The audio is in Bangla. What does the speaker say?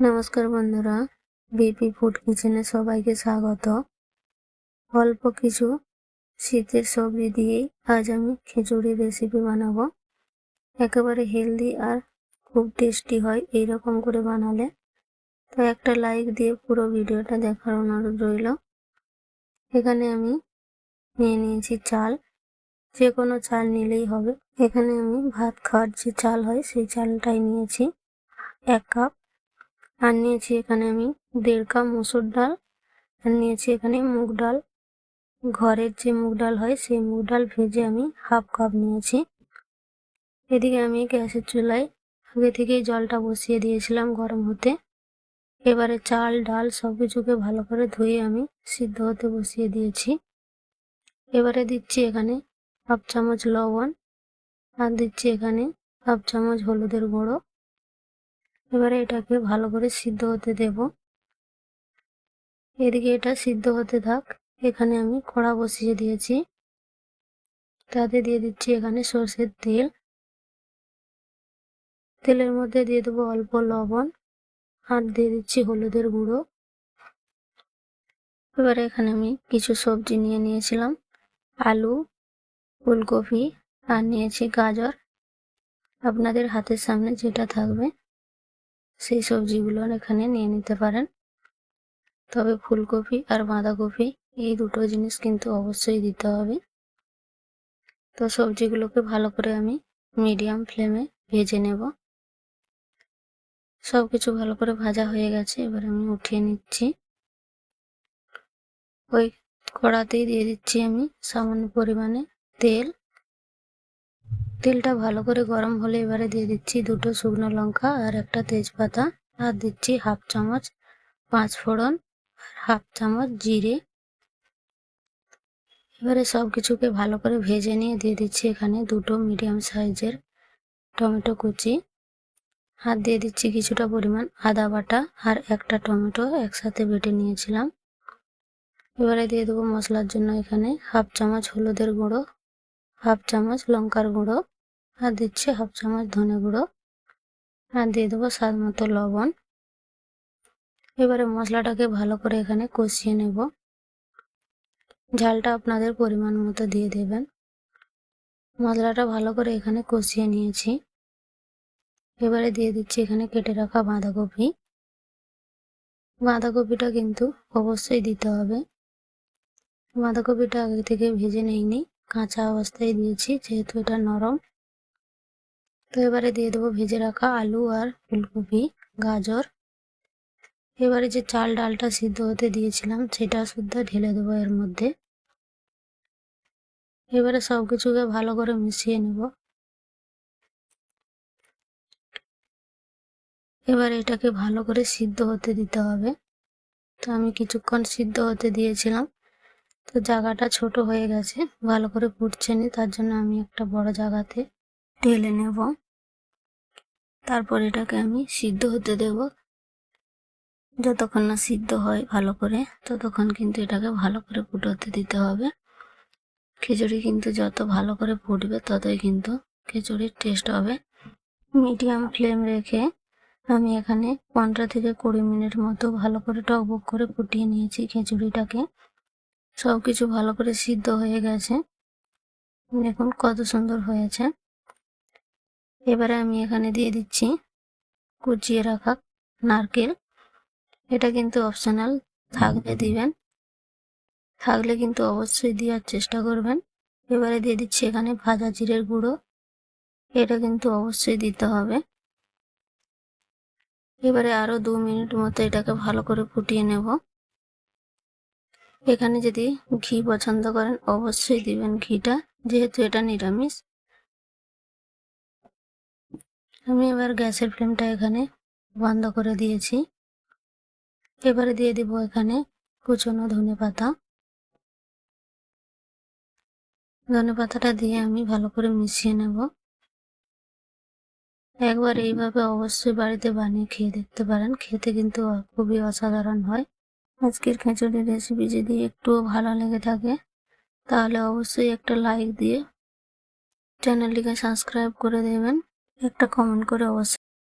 নমস্কার বন্ধুরা, বিপি ফুড কিচেনে সবাইকে স্বাগত। অল্প কিছু শীতের সবজি দিয়েই আজ আমি খিচুড়ি রেসিপি বানাবো। একেবারে হেলদি আর খুব টেস্টি হয় এই রকম করে বানালে। তো একটা লাইক দিয়ে পুরো ভিডিওটা দেখার অনুরোধ রইল। এখানে আমি নিয়ে নিয়েছি চাল। যে কোনো চাল নিলেই হবে। এখানে আমি ভাত খাওয়ার যে চাল হয় সেই চালটাই নিয়েছি। এক কাপ আর নিয়েছি এখানে আমি দেড় কাপ মুসুর ডাল, আর নিয়েছি এখানে মুগ ডাল। ঘরের যে মুগ ডাল হয়, সেই মুগ ডাল ভেজে আমি হাফ কাপ নিয়েছি। এদিকে আমি গ্যাসের চুলায় আগে থেকেই জলটা বসিয়ে দিয়েছিলাম গরম হতে। এবারে চাল, ডাল সব কিছুকে ভালো করে ধুয়ে আমি সিদ্ধ হতে বসিয়ে দিয়েছি। এবারে দিচ্ছি এখানে হাফ চামচ লবণ, আর দিচ্ছি এখানে হাফ চামচ হলুদের গুঁড়ো। এবারে এটাকে ভালো করে সিদ্ধ হতে দেব। এদিকে এটা সিদ্ধ হতে থাক। এখানে আমি কড়া বসিয়ে দিয়েছি। তাতে দিয়ে দিচ্ছি এখানে সর্ষের তেল। তেলের মধ্যে দিয়ে দেবো অল্প লবণ আর দিয়ে দিচ্ছি হলুদের গুঁড়ো। এবারে এখানে আমি কিছু সবজি নিয়ে নিয়েছিলাম। আলু, ফুলকপি আর নিয়েছি গাজর। আপনাদের হাতের সামনে যেটা থাকবে। সেই সবজিগুলো এখানে নিয়ে নিতে পারেন। তবে ফুলকপি আর বাঁধাকপি এই দুটো জিনিস কিন্তু অবশ্যই দিতে হবে। তো সবজিগুলোকে ভালো করে আমি মিডিয়াম ফ্লেমে ভেজে নেব। সব কিছু ভালো করে ভাজা হয়ে গেছে, এবার আমি উঠিয়ে নিচ্ছি। ওই কড়াতেই দিয়ে দিচ্ছি আমি সামান্য পরিমাণে তেল। তেলটা ভালো করে গরম হলে এবারে দিয়ে দিচ্ছি দুটো শুকনো লঙ্কা আর একটা তেজপাতা। আর দিচ্ছি হাফ চামচ পাঁচ ফোড়ন আর হাফ চামচ জিরে। এবারে সব কিছুকে ভালো করে ভেজে নিয়ে দিয়ে দিচ্ছি এখানে দুটো মিডিয়াম সাইজের টমেটো কুচি। আর দিয়ে দিচ্ছি কিছুটা পরিমাণ আদা বাটা আর একটা টমেটো একসাথে বেটে নিয়েছিলাম। এবারে দিয়ে দেবো মশলার জন্য এখানে হাফ চামচ হলুদের গুঁড়ো হাফ চামচ লঙ্কার গুঁড়ো, আর দিচ্ছি হাফ চামচ ধনে গুঁড়ো, আর দিয়ে দেবো স্বাদ মতো লবণ। এবারে মশলাটাকে ভালো করে এখানে কষিয়ে নেব। ঝালটা আপনাদের পরিমাণ মতো দিয়ে দেবেন। মশলাটা ভালো করে এখানে কষিয়ে নিয়েছি। এবারে দিয়ে দিচ্ছি এখানে কেটে রাখা বাঁধাকপি। বাঁধাকপিটা কিন্তু অবশ্যই দিতে হবে। বাঁধাকপিটা আগে থেকে ভেজে নেইনি। কাঁচা অবস্থায় দিয়েছি, যেহেতু এটা নরম। তো এবারে দিয়ে দেবো ভেজে রাখা আলু আর ফুলকপি, গাজর। এবারে যে চাল ডালটা সিদ্ধ হতে দিয়েছিলাম, সেটা শুদ্ধ ঢেলে দেবো এর মধ্যে। এবারে সব কিছুকে ভালো করে মিশিয়ে নেব। এবার এটাকে ভালো করে সিদ্ধ হতে দিতে হবে। তো আমি কিছুক্ষণ সিদ্ধ হতে দিয়েছিলাম। তো জায়গাটা ছোট হয়ে গেছে, ভালো করে ফুটছে নি, তার জন্য আমি একটা বড় জায়গাতে ঢেলে নেব। তারপর এটাকে আমি সিদ্ধ হতে দেব। যতক্ষণ না সিদ্ধ হয় ভালো করে, ততক্ষণ কিন্তু এটাকে ভালো করে ফুটোতে দিতে হবে। খিচুড়ি কিন্তু যত ভালো করে ফুটবে, ততই কিন্তু খিচুড়ির টেস্ট হবে। মিডিয়াম ফ্লেম রেখে আমি এখানে পনেরো থেকে কুড়ি মিনিট মতো ভালো করে টকবক করে ফুটিয়ে নিয়েছি খিচুড়িটাকে। সব কিছু ভালো করে সিদ্ধ হয়ে গেছে। দেখুন কত সুন্দর হয়েছে। এবারে আমি এখানে দিয়ে দিচ্ছি কুচিয়ে রাখা নারকেল। এটা কিন্তু অপশনাল, থাকলে দিবেন। থাকলে কিন্তু অবশ্যই দেওয়ার চেষ্টা করবেন। এবারে দিয়ে দিচ্ছি এখানে ভাজা জিরের গুঁড়ো। এটা কিন্তু অবশ্যই দিতে হবে। এবারে আরও দু মিনিট মতো এটাকে ভালো করে ফুটিয়ে নেব। এখানে যদি ঘি পছন্দ করেন, অবশ্যই দিবেন ঘিটা, যেহেতু এটা নিরামিষ। আমি এবার গ্যাসের ফ্লেমটা এখানে বন্ধ করে দিয়েছি। এবারে দিয়ে দিব এখানে কুচনো ধনে পাতা। ধনে পাতাটা দিয়ে আমি ভালো করে মিশিয়ে নেব। একবার এইভাবে অবশ্যই বাড়িতে বানিয়ে খেয়ে দেখতে পারেন। খেতে কিন্তু খুবই অসাধারণ হয়। আজকের খেঁচুড়ির রেসিপি যদি একটুও ভালো লেগে থাকে, তাহলে অবশ্যই একটা লাইক দিয়ে চ্যানেলটিকে সাবস্ক্রাইব করে দেবেন। একটা কমেন্ট করে অবশ্যই